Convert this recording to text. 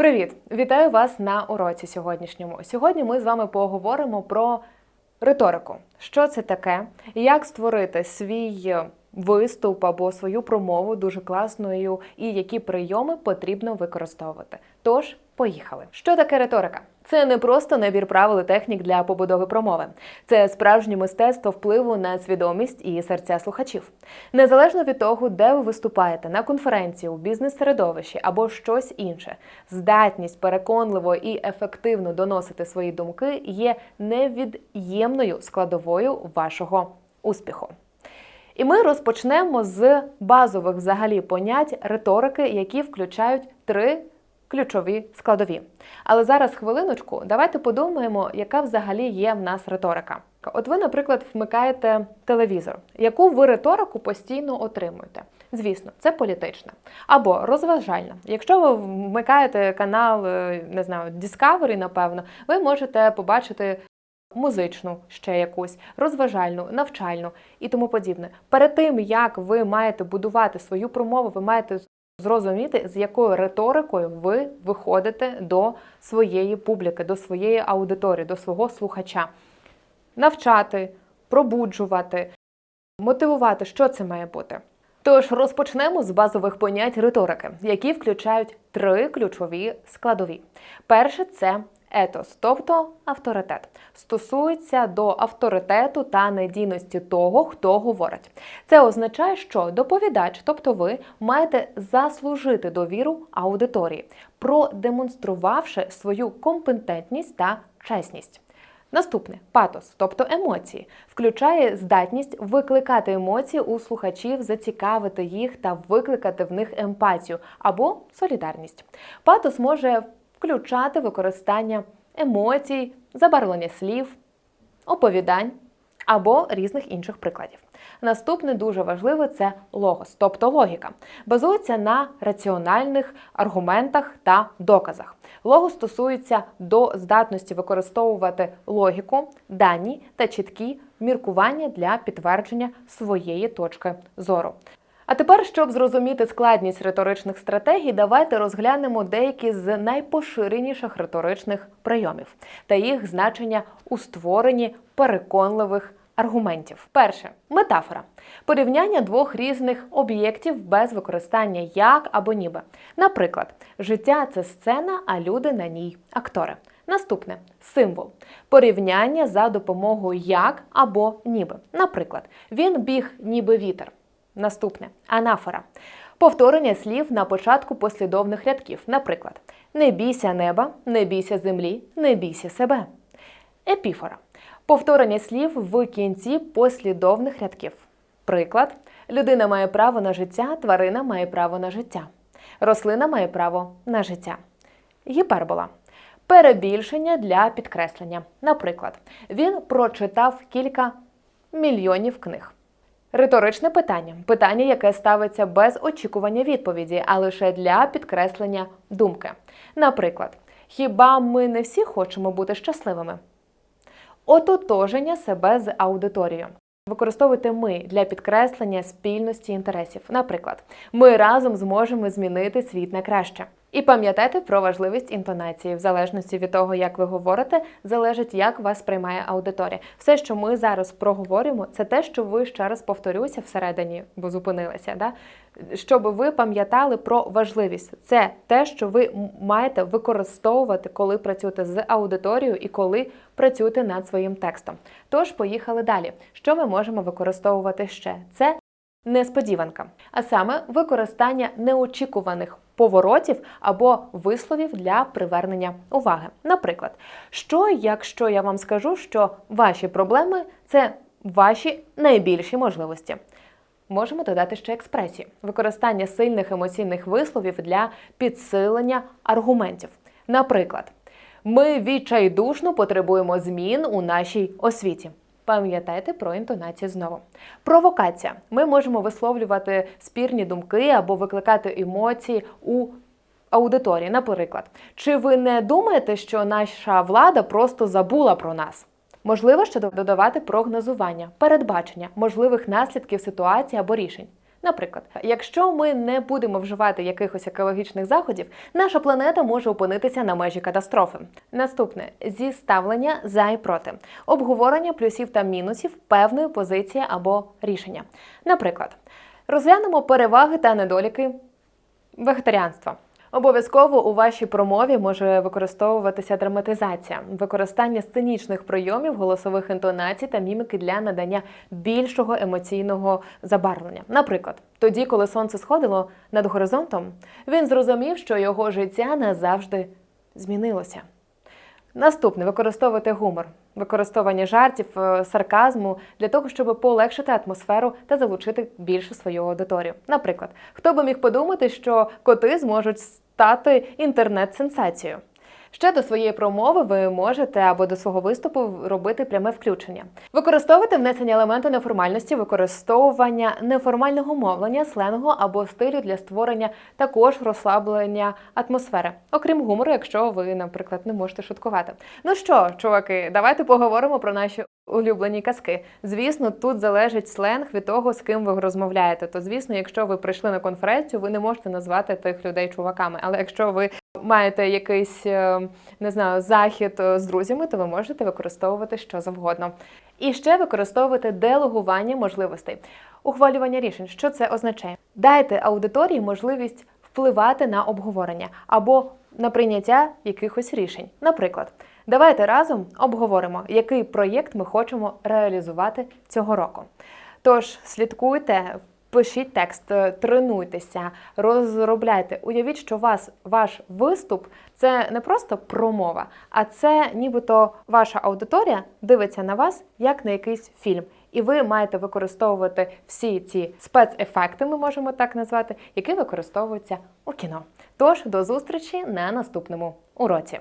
Привіт! Вітаю вас на уроці сьогоднішньому. Сьогодні ми з вами поговоримо про риторику. Що це таке, як створити свій виступ або свою промову дуже класною, і які прийоми потрібно використовувати. Тож, поїхали. Що таке риторика? Це не просто набір правил і технік для побудови промови. Це справжнє мистецтво впливу на свідомість і серця слухачів. Незалежно від того, де ви виступаєте на конференції, у бізнес-середовищі або щось інше, здатність переконливо і ефективно доносити свої думки є невід'ємною складовою вашого успіху. І ми розпочнемо з базових взагалі понять риторики, які включають три ключові складові. Але зараз хвилиночку, давайте подумаємо, яка взагалі є в нас риторика. От ви, наприклад, вмикаєте телевізор, яку ви риторику постійно отримуєте. Звісно, це політична або розважальна. Якщо ви вмикаєте канал, е, не знаю, Discovery, напевно, ви можете побачити музичну ще якусь, розважальну, навчальну і тому подібне. Перед тим як ви маєте будувати свою промову, ви маєте зрозуміти, з якою риторикою ви виходите до своєї публіки, до своєї аудиторії, до свого слухача. Навчати, пробуджувати, мотивувати, що це має бути. Тож розпочнемо з базових понять риторики, які включають три ключові складові. Перше це етос, тобто авторитет, стосується до авторитету та надійності того, хто говорить. Це означає, що доповідач, тобто ви, маєте заслужити довіру аудиторії, продемонструвавши свою компетентність та чесність. Наступне патос, тобто емоції, включає здатність викликати емоції у слухачів, зацікавити їх та викликати в них емпатію або солідарність. Патос може включати використання емоцій, забарвлення слів, оповідань або різних інших прикладів. Наступне дуже важливе це логос, тобто логіка, базується на раціональних аргументах та доказах. Логос стосується до здатності використовувати логіку, дані та чіткі міркування для підтвердження своєї точки зору. А тепер, щоб зрозуміти складність риторичних стратегій, давайте розглянемо деякі з найпоширеніших риторичних прийомів та їх значення у створенні переконливих аргументів. Перше метафора порівняння двох різних об'єктів без використання як або ніби. Наприклад, життя це сцена, а люди на ній актори. Наступне символ порівняння за допомогою як або ніби. Наприклад, він біг ніби вітер. Наступне анафора. Повторення слів на початку послідовних рядків. Наприклад, не бійся неба, не бійся землі, не бійся себе. Епіфора. Повторення слів в кінці послідовних рядків. Приклад: людина має право на життя, тварина має право на життя. Рослина має право на життя. Гіпербола. Перебільшення для підкреслення. Наприклад, він прочитав кілька мільйонів книг. Риторичне питання питання, яке ставиться без очікування відповіді, а лише для підкреслення думки. Наприклад, хіба ми не всі хочемо бути щасливими? Ототоження себе з аудиторією. Використовуйте ми для підкреслення спільності інтересів. Наприклад, ми разом зможемо змінити світ на краще. І пам'ятайте про важливість інтонації, в залежності від того, як ви говорите, залежить, як вас приймає аудиторія. Все, що ми зараз проговорюємо, це те, що ви ще раз повторюся всередині, бо зупинилися. Да? Щоб ви пам'ятали про важливість. Це те, що ви маєте використовувати, коли працюєте з аудиторією і коли працюєте над своїм текстом. Тож, поїхали далі. Що ми можемо використовувати ще? Це несподіванка, а саме використання неочікуваних поворотів або висловів для привернення уваги. Наприклад, що якщо я вам скажу, що ваші проблеми це ваші найбільші можливості. Можемо додати ще експресії, використання сильних емоційних висловів для підсилення аргументів. Наприклад, ми відчайдушно потребуємо змін у нашій освіті. Пам'ятайте про інтонацію знову. Провокація. Ми можемо висловлювати спірні думки або викликати емоції у аудиторії. Наприклад, чи ви не думаєте, що наша влада просто забула про нас? Можливо, ще додавати прогнозування, передбачення можливих наслідків ситуації або рішень. Наприклад, якщо ми не будемо вживати якихось екологічних заходів, наша планета може опинитися на межі катастрофи. Наступне зіставлення за і проти, обговорення плюсів та мінусів певної позиції або рішення. Наприклад, розглянемо переваги та недоліки вегетаріанства. Обов'язково у вашій промові може використовуватися драматизація, використання сценічних прийомів, голосових інтонацій та міміки для надання більшого емоційного забарвлення. Наприклад, тоді, коли сонце сходило над горизонтом, він зрозумів, що його життя назавжди змінилося. Наступне використовувати гумор, використовування жартів, е, сарказму для того, щоб полегшити атмосферу та залучити більше свою аудиторію. Наприклад, хто би міг подумати, що коти зможуть стати інтернет-сенсацією. Ще до своєї промови ви можете або до свого виступу робити пряме включення. Використовувати внесення елементу неформальності, використовування неформального мовлення, сленгу або стилю для створення також розслаблення атмосфери, окрім гумору, якщо ви, наприклад, не можете шуткувати. Ну що, чуваки, давайте поговоримо про наші улюблені казки. Звісно, тут залежить сленг від того, з ким ви розмовляєте. То, звісно, якщо ви прийшли на конференцію, ви не можете назвати тих людей чуваками. Але якщо ви маєте якийсь е, не знаю захід е, з друзями, то ви можете використовувати що завгодно. І ще використовувати делегування можливостей, ухвалювання рішень. Що це означає? Дайте аудиторії можливість впливати на обговорення або на прийняття якихось рішень. Наприклад, давайте разом обговоримо, який проєкт ми хочемо реалізувати цього року. Тож слідкуйте, пишіть текст, е, тренуйтеся, розробляйте. Уявіть, що вас ваш виступ це не просто промова, а це нібито ваша аудиторія дивиться на вас як на якийсь фільм. І ви маєте використовувати всі ці спецефекти, ми можемо так назвати, які використовуються у кіно. Тож до зустрічі на наступному уроці.